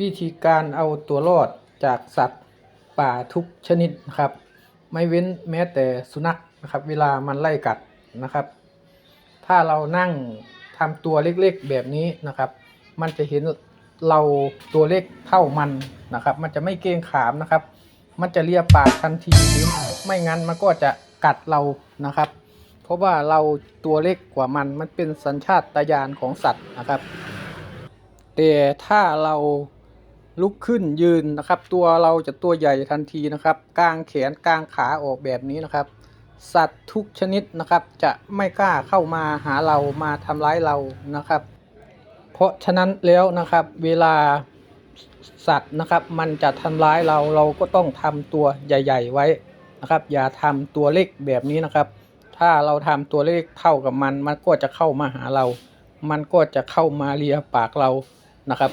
วิธีการเอาตัวรอดจากสัตว์ป่าทุกชนิดนะครับ ไม่เว้นแม้แต่สุนัขนะครับ เวลามันไล่กัดนะครับ ถ้าเรานั่งทำตัวเล็กๆแบบนี้นะครับ มันจะเห็นเราตัวเล็กเท่ามันนะครับ มันจะไม่เกรงขามนะครับ มันจะเลียปากทันทีหรือไม่งั้นมันก็จะกัดเรานะครับ เพราะว่าเราตัวเล็กกว่ามันมันเป็นสัญชาตญาณของสัตว์นะครับ แต่ถ้าเรา ลุกขึ้นยืนนะครับ ตัวเราจะตัวใหญ่ทันทีนะครับกางแขนกางขาออกแบบนี้นะครับ สัตว์ทุกชนิดนะครับ จะไม่กล้าเข้ามาหาเรามาทำร้ายเรานะครับ เพราะฉะนั้นแล้วนะครับเวลาสัตว์นะครับ มันจะทำร้ายเราเราก็ต้องทำตัวใหญ่ ๆ ไว้นะครับ อย่าทำตัวเล็กแบบนี้นะครับ ถ้าเราทำตัวเล็กเท่ากับมัน มันก็จะเข้ามาหาเรา มันก็จะเข้ามาเลียปากเรานะครับ